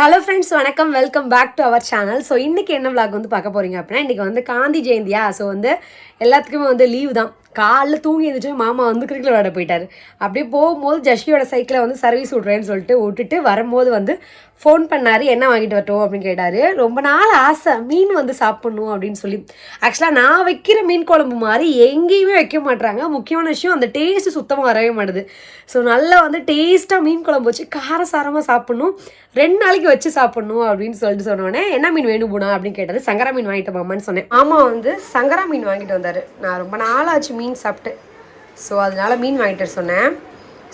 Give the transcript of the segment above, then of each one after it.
Hello friends வணக்கம். Welcome back to our channel so இன்றைக்கி என்ன விளாக் வந்து பார்க்க போகிறீங்க அப்படின்னா இன்றைக்கி வந்து காந்தி ஜெயந்தியா? ஸோ வந்து எல்லாத்துக்குமே வந்து லீவ் தான். காலைல தூங்கி எழுந்திரிச்சு மாமா வந்து கிரிக்கெட் விளையாட போயிட்டார். அப்படியே போகும்போது ஜஷ்வியோட சைக்கிளை வந்து சர்வீஸ் விட்றேன்னு சொல்லிட்டு விட்டுட்டு வரும்போது வந்து ஃபோன் பண்ணார் என்ன வாங்கிட்டு வரட்டும்? அப்படின்னு கேட்டார். ரொம்ப நாள் ஆசை மீன் வந்து சாப்பிட்ணும் அப்படின்னு சொல்லி. ஆக்சுவலாக நான் வைக்கிற மீன் குழம்பு மாதிரி எங்கேயுமே வைக்க மாட்டுறாங்க முக்கியமான விஷயம் அந்த டேஸ்ட்டு சுத்தமாக வரவே மாட்டுது. ஸோ நல்லா வந்து டேஸ்ட்டாக மீன் குழம்பு வச்சு காரசாரமாக சாப்பிட்ணும். ரெண்டு நாளைக்கு வச்சு சாப்பிட்ணும் அப்படின்னு சொல்லிட்டு சொன்னோடனே என்ன மீன் வேணும் போனா? அப்படின்னு கேட்டார் சங்கரா மீன் வாங்கிட்டு மாமான்னு சொன்னேன். ஆமாம் வந்து சங்கரா மீன் வாங்கிட்டு வந்தார். நான் ரொம்ப நாளாச்சு மீன் சாப்பிட்டு. ஸோ அதனால மீன் வாங்கிட்டு சொன்னேன்.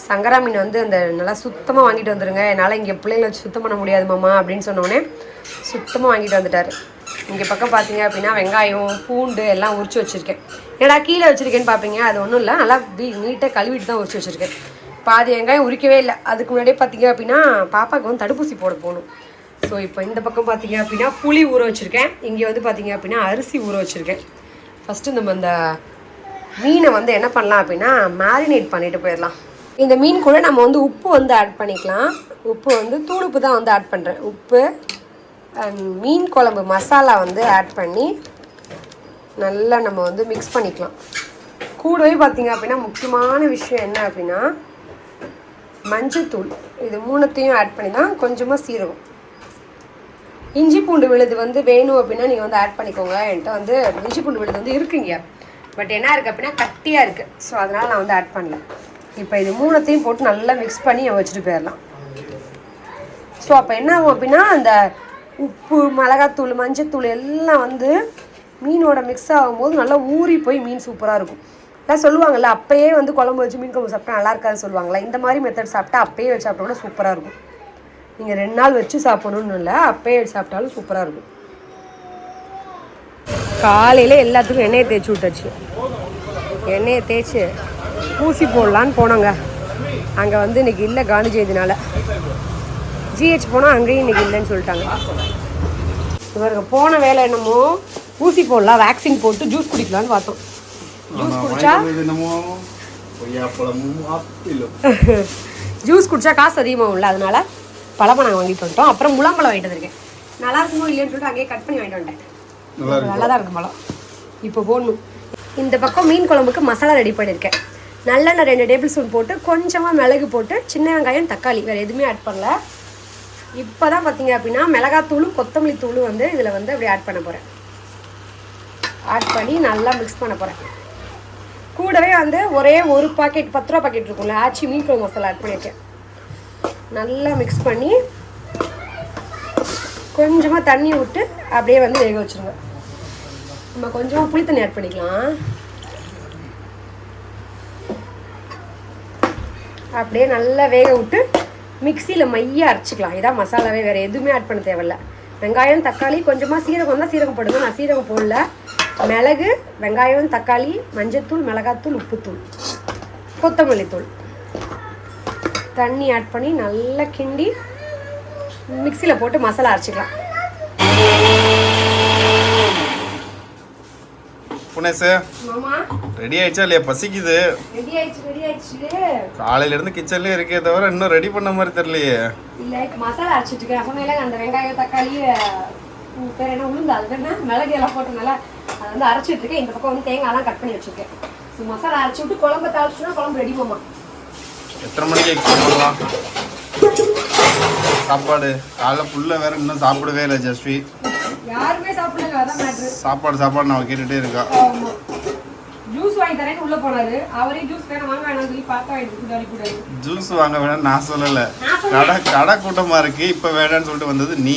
சங்கரா மீன் வந்து அந்த நல்லா சுத்தமாக வாங்கிட்டு வந்துடுங்க என்னால் இங்கே பிள்ளைங்களை வச்சு சுத்தம் பண்ண முடியாது மாமா அப்படின்னு சொன்னோடனே சுத்தமாக வாங்கிட்டு வந்துட்டார். இங்கே பக்கம் பார்த்தீங்க அப்படின்னா வெங்காயம் பூண்டு எல்லாம் உரிச்சு வச்சுருக்கேன். என்னடா கீழே வச்சுருக்கேன்னு பார்ப்பீங்க அது ஒன்றும் இல்லை. நல்லா நீட்டாக கழுவிட்டு தான் உரிச்சு வச்சுருக்கேன். பாதி வெங்காயம் உரிக்கவே இல்லை. அதுக்கு முன்னாடியே பார்த்தீங்க அப்படின்னா பாப்பாவுக்கு வந்து தடுப்பூசி போட போகணும். ஸோ இப்போ இந்த பக்கம் பார்த்தீங்க அப்படின்னா புளி ஊற வச்சுருக்கேன். இங்கே வந்து பார்த்தீங்க அப்படின்னா அரிசி ஊற வச்சுருக்கேன். ஃபஸ்ட்டு நம்ம அந்த மீனை வந்து என்ன பண்ணலாம் அப்படின்னா மேரினேட் பண்ணிட்டு போயிடலாம். இந்த மீன் கூட நம்ம வந்து உப்பு வந்து ஆட் பண்ணிக்கலாம். உப்பு வந்து தூளுப்பு தான் வந்து ஆட் பண்ணுறேன் உப்பு மீன் குழம்பு மசாலா வந்து ஆட் பண்ணி நல்லா நம்ம வந்து மிக்ஸ் பண்ணிக்கலாம். கூடவே பார்த்தீங்க அப்படின்னா முக்கியமான விஷயம் என்ன அப்படின்னா மஞ்சத்தூள். இது மூணுத்தையும் ஆட் பண்ணி தான் கொஞ்சமாக சீரகம். இஞ்சி பூண்டு விழுது வந்து வேணும் அப்படின்னா நீங்கள் வந்து ஆட் பண்ணிக்கோங்க. என்கிட்ட வந்து இஞ்சி பூண்டு விழுது வந்து இருக்குங்க. பட் என்ன இருக்குது அப்படின்னா கட்டியாக இருக்குது ஸோ அதனால் நான் வந்து ஆட் பண்ணல. இப்போ இது மூணத்தையும் போட்டு நல்லா மிக்ஸ் பண்ணி வச்சுட்டு போயிடலாம். ஸோ அப்போ என்ன ஆகும் அப்படின்னா அந்த உப்பு மிளகாத்தூள் மஞ்சத்தூள் எல்லாம் வந்து மீனோட மிக்ஸ் ஆகும்போது நல்லா ஊறி போய் மீன் சூப்பராக இருக்கும். எல்லாம் சொல்லுவாங்கள்ல அப்பயே வந்து குழம்பு வச்சு மீன் குழம்பு சாப்பிட்டா நல்லா இருக்காதுன்னு சொல்லுவாங்களா இந்த மாதிரி மெத்தட் சாப்பிட்டா அப்பயே வச்சு சாப்பிட்டா கூட சூப்பராக இருக்கும். நீங்கள் ரெண்டு நாள் வச்சு சாப்பிடணும்னு இல்லை அப்பயே வச்சு சாப்பிட்டாலும் சூப்பராக இருக்கும். காலையில் எல்லாத்துக்கும் எண்ணெயை தேய்ச்சி விட்டாச்சு. எண்ணெயை தேய்ச்சி ஊசி போடலான்னு போனோங்க. அங்கே வந்து இன்னைக்கு இல்லை காந்தி ஜெயந்தினால. ஜிஹெச் போனால் அங்கேயும் இன்னைக்கு இல்லைன்னு சொல்லிட்டாங்க. இவருக்கு போன வேலை என்னமோ ஊசி போடலாம் வேக்சின் போட்டு ஜூஸ் குடிக்கலான்னு பார்த்தோம். ஜூஸ் குடிச்சா? ஆப்பிளும் ஜூஸ் குடிச்சா காசு அதிகமாகும்ல அதனால பழப்பழம் வாங்கிட்டு வந்துட்டோம். அப்புறம் முலாம்பழம் வாங்கிட்டு வந்திருக்கேன். நல்லா இருக்குமோ இல்லைன்னு சொல்லிட்டு அங்கேயே கட் பண்ணி வாங்கிட்டு வந்துட்டேன். நல்லா தான் இருக்கும் பழம் இப்போ போடணும். இந்த பக்கம் மீன் குழம்புக்கு மசாலா ரெடி பண்ணியிருக்கேன். நல்லெண்ணெய் ரெண்டு டேபிள் ஸ்பூன் போட்டு கொஞ்சமாக மிளகு போட்டு சின்ன வெங்காயம் தக்காளி. வேறு எதுவுமே ஆட் பண்ணல. இப்போ தான் பார்த்தீங்க அப்படின்னா மிளகாத்தூளும் கொத்தமல்லி தூளும் வந்து இதில் வந்து அப்படி ஆட் பண்ண போகிறேன் ஆட் பண்ணி நல்லா மிக்ஸ் பண்ண போகிறேன் கூடவே வந்து ஒரே ஒரு பாக்கெட் பத்து ரூபா பாக்கெட் இருக்கும்ல ஆச்சி மீன் குழம்பு மசாலா ஆட் பண்ணியிருக்கேன். நல்லா மிக்ஸ் பண்ணி கொஞ்சமாக தண்ணி விட்டு அப்படியே வந்து வேக வச்சுருங்க. நம்ம கொஞ்சமாக புளி தண்ணி ஆட் பண்ணிக்கலாம். அப்படியே நல்லா வேக விட்டு மிக்சியில் மைய அரைச்சிக்கலாம். இதான் மசாலாவே வேறு எதுவுமே ஆட் பண்ண தேவையில்ல. வெங்காயம் தக்காளி கொஞ்சமாக சீரகம் தான் சீரகம் போடுங்க. நான் சீரகம் போடல. மிளகு வெங்காயம் தக்காளி மஞ்சத்தூள் மிளகாத்தூள் உப்புத்தூள் கொத்தமல்லி தூள். தண்ணி ஆட் பண்ணி நல்லா கிண்டி மிக்சியில் போட்டு மசாலா அரைச்சிக்கலாம். புனேசு. மாமா. ரெடி ஆயிடுச்சா இல்லையா? பசிக்குது. காலையில இருந்து கிச்சன்லயே இருக்கே தவிர இன்னும் ரெடி பண்ண மாதிரி தெரியலையே. இல்லை மசாலா அரைச்சிட்டு இருக்கேன். அந்த வெங்காயம் தக்காளி பேர் என்ன உளுந்து அது என்ன மிளகு எல்லாம் போட்டனால அதை வந்து அரைச்சிட்டு இருக்கேன். இந்த பக்கம் வந்து தேங்காய்லாம் கட் பண்ணி வச்சிருக்கேன். ஸோ மசாலா அரைச்சி விட்டு குழம்பு தாளிச்சுனா குழம்பு ரெடி மாமா. எத்தனை மணிக்கு எக்ஸ்பெக்ட் பண்ணலாம் சாப்பாடு. காலைல புல்ல வேற இன்னும் சாப்பிடவே இல்லை ஜஸ்வி. யாருமே சாப்பாடு சாப்பாடு நான் கேட்டுட்டே இருக்கா? ஜூஸ் வாங்கி தரேன்னு உள்ள போனாரு. அவரே ஜூஸ் வேணும் வாங்க வேணாம்னு சொல்லி பார்த்தா கூடாது ஜூஸ் வாங்க வேணாம் நான் சொல்லல. கடை கடை கூட்டமா இருக்கு. இப்ப வேணாம்னு சொல்லிட்டு வந்தது நீ.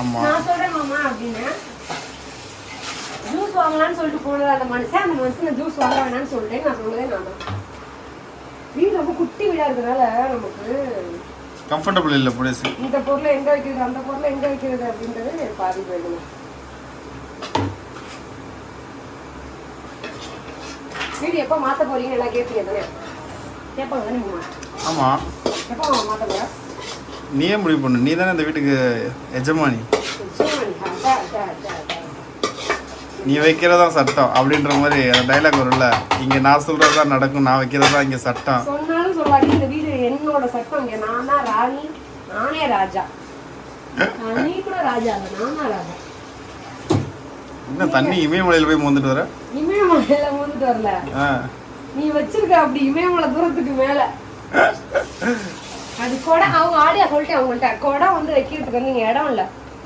ஆமா. நான் சொல்றேன் மாமா அப்படின்னு. ஜூஸ் வாங்கலாம்னு சொல்லிட்டு போனது அந்த மனுஷன். அந்த மனுஷன் ஜூஸ் வாங்க வேணாம்னு சொல்லிட்டேன் நான் சொன்னதே நான் வீடு ரொம்ப குட்டி வீடா இருக்கிறதுனால நமக்கு கம்ஃபர்டபுள் இல்லை புனேசு இந்த பொருளை எங்க வைக்கிறது அந்த பொருளை எங்க வைக்கிறது அப்படின்றது பாதி போயிடுங்க வீடு எப்போ மாத்த போறீங்க? எல்லாம் கேட்பீங்க தானே? கேட்பாங்க தானே மாமா? ஆமா. எப்போ மாத்த போற? நீயே முடிவு பண்ணு. நீ தானே இந்த வீட்டுக்கு எஜமானி. நீ வைக்கிறதா சட்டம் அப்படின்ற மாதிரி அந்த டைலாக் வரும்ல. இங்க நான் சொல்றது தான் நடக்கும் நான் வைக்கிறதா இங்க சட்டம் சொன்னாலும் சொல்லாடி இந்த வீடு என்னோட சட்டம் இங்க நான் தான் ராணி நானே ராஜா ஆ, நீ கூட ராஜா இல்ல நான் தான் ராஜா என்ன தண்ணி இமயமலையில் போய் மோந்துட்டு வர இமயமலையில வந்துட்டு வரல நீ வச்சிருக்க அப்படி இமயமலை தூரத்துக்கு மேல அது கொடை அவங்க ஆடியா சொல்லிட்டேன் அவங்கள்ட்ட கொடை வந்து வைக்கிறதுக்கு வந்து இடம் இல்ல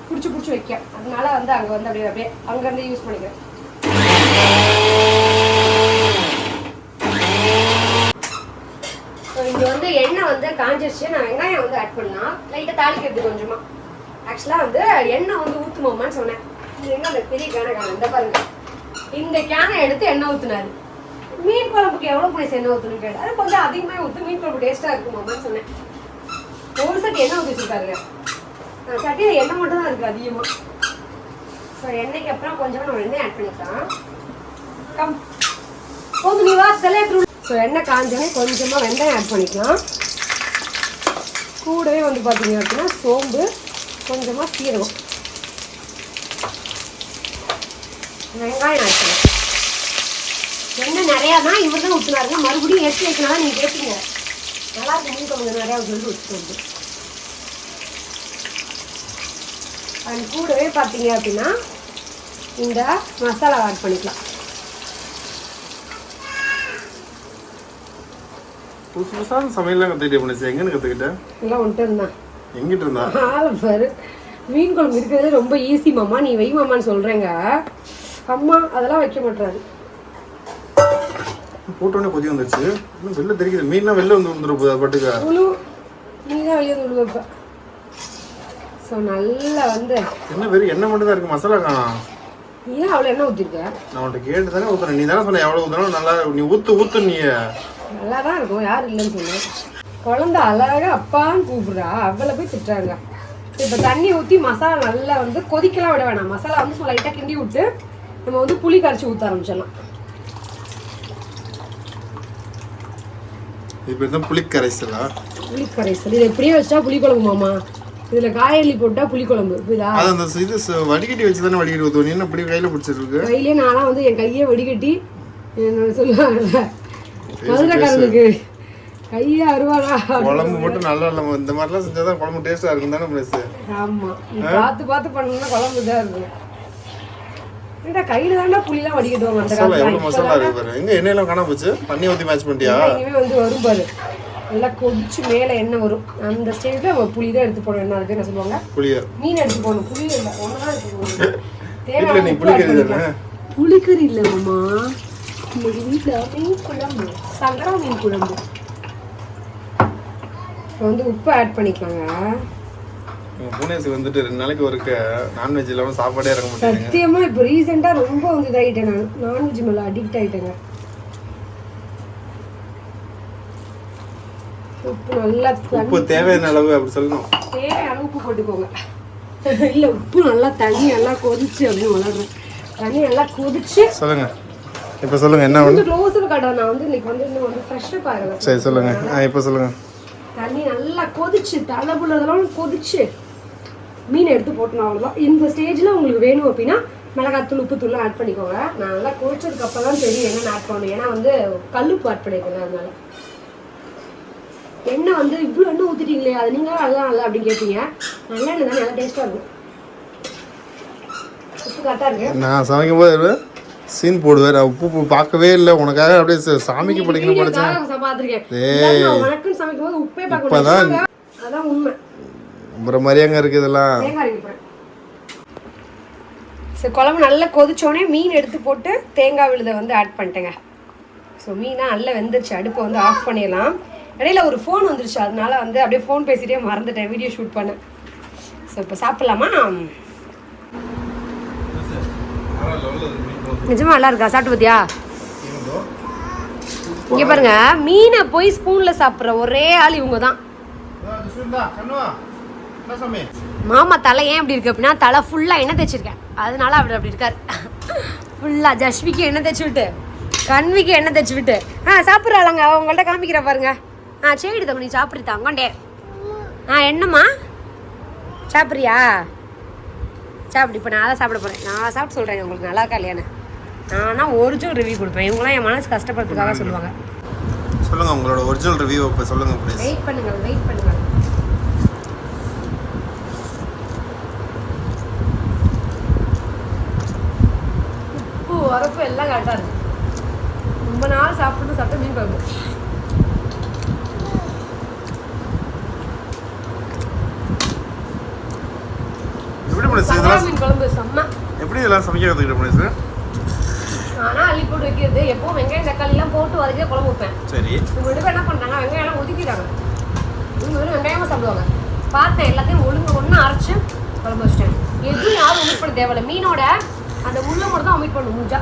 புடிச்சு புடிச்சு வைக்க அதனால வந்து அங்க வந்து அப்படியே அப்படியே அங்க இருந்து யூஸ் பண்ணிக்கிறேன் So, இங்க வந்து காஞ்சிருச்சு நான் வெங்காயம் வந்து ஆட் பண்ணா லைட்டாக தாளிக்கிறது கொஞ்சமாக ஆக்சுவலாக வந்து எண்ணெய் வந்து ஊற்றுமோமான்னு சொன்னேன். எங்கே அந்த பெரிய கேனை காணும் இந்த பாருங்க. இந்த கேனை எடுத்து எண்ணெய் ஊற்றுனாரு மீன் குழம்புக்கு எவ்வளோ பிடிச்சி எண்ணெய் ஊத்தணும் கேட்டார் கொஞ்சம் அதிகமாக ஊற்று மீன் குழம்பு டேஸ்ட்டாக இருக்குமாமான்னு சொன்னேன். ஒரு சட்டி எண்ணெய் ஊற்றி வச்சிருக்காருங்க. சட்டியில் எண்ணெய் மட்டும் தான் இருக்குது அதிகமாக ஸோ எண்ணெய்க்கு அப்புறம் கொஞ்சமாக நம்ம எண்ணெய் ஆட் பண்ணிக்கலாம். கம் போதும் நீ வா செல்ல ஸோ எண்ணெய் காஞ்சோடனே கொஞ்சமாக வெந்தயம் ஆட் பண்ணிக்கலாம். கூடவே வந்து பார்த்தீங்க அப்படின்னா சோம்பு கொஞ்சமாக சீரகம். வெங்காயம் ஆட் பண்ணலாம் எண்ணெய் நிறையா தான் இவர் தான் ஊற்றினாருங்க மறுபடியும் எடுத்து வைக்கலாம் நீங்கள் கேட்பீங்க நல்லா இருக்கும் மீன் நிறையா சொல்லிட்டு ஊற்றிட்டு அது கூடவே பார்த்தீங்க அப்படின்னா இந்த மசாலா ஆட் பண்ணிக்கலாம். புதுசு புதுசாக சமையல்லாம் கற்றுக்கிட்டே பண்ணிச்சு எங்கன்னு கற்றுக்கிட்டேன் எல்லாம் வந்துட்டு இருந்தான் எங்கிட்டு இருந்தா? ஆளு பாரு. மீன் குழம்பு இருக்கிறதுல ரொம்ப ஈஸி மாமா. நீ வை மாமான்னு சொல்றேங்க. அம்மா அதெல்லாம் வைக்க மாட்டாரு போட்டோன்னே கொதி வந்துருச்சு. இன்னும் வெளில தெரியுது. மீன்லாம் வெளில வந்து வந்துடும் அது பாட்டுக்கு? உழு நீ தான் வெளியே உழு வைப்ப ஸோ நல்லா வந்து என்ன வெறும் எண்ணெய் மட்டும் தான் இருக்கு. மசாலா காணோம். ஏன் அவ்வளோ எண்ணெய் ஊற்றிருக்க நான் உன்கிட்ட கேட்டு தானே ஊத்துறேன். நீ தானே சொன்ன எவ்வளோ ஊத்துனாலும் நல்லா நீ ஊத்து நீ. நல்லா தான் இருக்கும் யார் இல்லைன்னு சொன்னேன் குழந்தை அழகா அப்பான்னு கூப்பிடுறா. அவளை போய் திட்டுறாங்க. இப்போ தண்ணி ஊற்றி மசாலா நல்லா வந்து கொதிக்கலாம் விட வேணாம். மசாலா வந்து லைட்டாக கிண்டி விட்டு நம்ம வந்து புளி கரைச்சி ஊற்ற ஆரம்பிச்சிடலாம். இப்போ புளி கரைசலா புளி கரைசல் இது எப்படியே வச்சா புளிக்குழம்பு மாமா. இதில் காயல்லி போட்டா புளிக்குழம்பு. புரியுதா? அது அந்த இது வடிகட்டி வச்சு தானே வடிகட்டி ஊற்றுவோம் நீ என்ன இப்படி கையில் பிடிச்சிருக்கு? கையிலே நான்லாம் வந்து என் கையை வடிகட்டி என்னோட சொல்லுவாங்கல்ல மதுரைக்காரனுக்கு கையே அருவாடா குழம்பு மட்டும் நல்லா இல்லை இந்த மாதிரிலாம் செஞ்சால் தான் குழம்பு டேஸ்ட்டாக இருக்கும் தானே பிளேஸ் ஆமா. பார்த்து பார்த்து பண்ணணும்னா குழம்பு தான் இருக்கும் ஏன்டா கையில தாண்டா புளிலாம் வடிக்கட்டுவாங்க அந்த காலத்துல? எவ்வளோ மசாலா இருக்கு பாரு. எங்கே எண்ணெயெல்லாம் காணாம போச்சு? தண்ணி ஊற்றி மேட்ச் பண்ணிட்டியா? இனிமே வந்து வரும் பாரு. நல்லா கொதிச்சு மேலே எண்ணெய் வரும். அந்த ஸ்டேஜ்ல நம்ம புளி தான் எடுத்து போடணும். என்ன அதுக்கு என்ன சொல்லுவாங்க? புளிய. மீன் எடுத்து போடணும். புளி இல்லை ஒன்று தான் எடுத்து போடணும் தேவையான புளிக்கறி இல்லை மாமா. இன்னைக்கு வீட்டில் மீன் குழம்பு சங்கரா மீன் குழம்பு. இப்போ வந்து உப்பு ஆட் பண்ணிக்கலாங்க எங்கள் பூனேஸுக்கு வந்துட்டு ரெண்டு நாளைக்கு ஒருக்க நான்வெஜ் இல்லாமல் சாப்பாடே இறங்க மாட்டேங்க சத்தியமா இப்போ ரீசெண்டாக ரொம்ப வந்து இதாகிட்டேன் நான். நான்வெஜ் மேலே அடிக்ட் ஆகிட்டேங்க உப்பு நல்லா உப்பு தேவையான அளவு அப்படி சொல்லணும். தேவையான உப்பு போட்டுக்கோங்க. இல்லை உப்பு நல்லா தண்ணி நல்லா கொதிச்சு அப்படின்னு வளர்றேன் தண்ணி நல்லா கொதிச்சு சொல்லுங்க. இப்போ சொல்லுங்க என்ன கொஞ்சம் க்ளோஸில் கடை நான் வந்து இன்னைக்கு வந்து இன்னும் வந்து ஃப்ரெஷ்ஷாக பாருங்க. சரி சொல்லுங்க. ஆ இப்போ சொல்லுங்க. தண்ணி நல்லா கொதிச்சு தலைப்புள்ளதெல்லாம் கொதிச்சு மீன் எடுத்து போட்டணும் அவ்வளோதான் இந்த ஸ்டேஜில் உங்களுக்கு வேணும் அப்படின்னா மிளகாத்தூள் உப்புத்தூள்லாம் ஆட் பண்ணிக்கோங்க. நான் நல்லா கொதிச்சதுக்கு அப்புறம் தான் தெரியும் என்னென்ன ஆட் பண்ணணும். ஏன்னா வந்து கல்லுப்பு ஆட் பண்ணிக்கோங்க அதனால. எண்ணெய் வந்து இவ்வளோ எண்ணெய் ஊற்றிட்டீங்களே அது நீங்களும் நல்லா நல்லா அப்படின்னு கேட்பீங்க நல்ல எண்ணெய் தான் நல்லா டேஸ்ட்டாக இருக்கும். உப்பு கரெக்டாக இருக்கு. நான் சமைக்கும் போது சீன் போடுவேன். நான் உப்பு பார்க்கவே இல்லை. உனக்காக அப்படியே சாமிக்கு படிக்கணும் படிச்சேன் பார்த்துருக்கேன். இப்பதான் அதான் உண்மை. அப்புறம் மாதிரியாங்க இருக்குது இதெல்லாம்? குழம்பு நல்லா கொதிச்சோடனே மீன் எடுத்து போட்டு தேங்காய் விழுதை வந்து ஆட் பண்ணிட்டேங்க. ஸோ மீனாக நல்லா வெந்துருச்சு. அடுப்பை வந்து ஆஃப் பண்ணிடலாம். இடையில ஒரு ஃபோன் வந்துருச்சு. அதனால வந்து அப்படியே ஃபோன் பேசிகிட்டே மறந்துட்டேன். வீடியோ ஷூட் பண்ணேன் ஸோ இப்போ சாப்பிட்லாமா? நிஜமா நல்லா இருக்கா? சாப்பிட்டு பார்த்தியா இங்கே பாருங்க. மீனை போய் ஸ்பூனில் சாப்பிட்ற ஒரே ஆள் இவங்க தான் மாமா தலை ஏன் இப்படி இருக்கு அப்படின்னா தலை ஃபுல்லாக எண்ணெய் தைச்சிருக்கேன் அதனால அவர் அப்படி இருக்கார். ஃபுல்லாக ஜஷ்விக்கு எண்ணெய் தைச்சு விட்டு கண்விக்கு எண்ணெய் தைச்சு விட்டு. ஆ சாப்பிட்றாளாங்க. அவங்கள்ட்ட காமிக்கிற பாருங்க. ஆ சரி தம்பி நீ சாப்பிடு தாங்கண்டே ஆ என்னம்மா? சாப்பிட்றியா? சாப்பிடு இப்போ நான் தான் சாப்பிட போகிறேன் நான் சாப்பிட்டு சொல்கிறேன் உங்களுக்கு நல்லா இருக்கா நான் தான் ஒரிஜினல் ரிவ்யூ கொடுப்பேன். இவங்களாம் என் மனசு கஷ்டப்படுறதுக்காக சொல்லுவாங்க. சொல்லுங்கள் உங்களோட ஒரிஜினல் ரிவ்யூ இப்போ சொல்லுங்கள் வெயிட் பண்ணுங்கள் வெயிட் பண்ணுங்கள் உப்பு உரப்பு எல்லாம் கரெக்டாக இருக்குது ரொம்ப நாள் சாப்பிட்டு சாப்பிட்டு மீன் குழம்பு முடிச்சு இதெல்லாம் மீன் குழம்பு செம்ம. எப்படி இதெல்லாம் சமைக்க கற்றுக்கிட்ட முடிச்சு ஆனால் அள்ளி போட்டு வைக்கிறது. எப்பவும் வெங்காயம் தக்காளிலாம் போட்டு வதக்கி தான் குழம்பு வைப்பேன். சரி. இவங்க ரெண்டு என்ன பண்ணுறாங்க வெங்காயம்லாம் ஒதுக்கிட்டாங்க. இவங்க வெறும் வெங்காயமாக சாப்பிடுவாங்க. பார்த்தேன் எல்லாத்தையும் ஒழுங்கு ஒன்று அரைச்சு குழம்பு வச்சிட்டேன். எதுவும் யாரும் ஒமிட் பண்ண தேவையில்ல. மீனோட அந்த உள்ள மட்டும் தான் ஒமிட் பண்ணும் முடிஞ்சா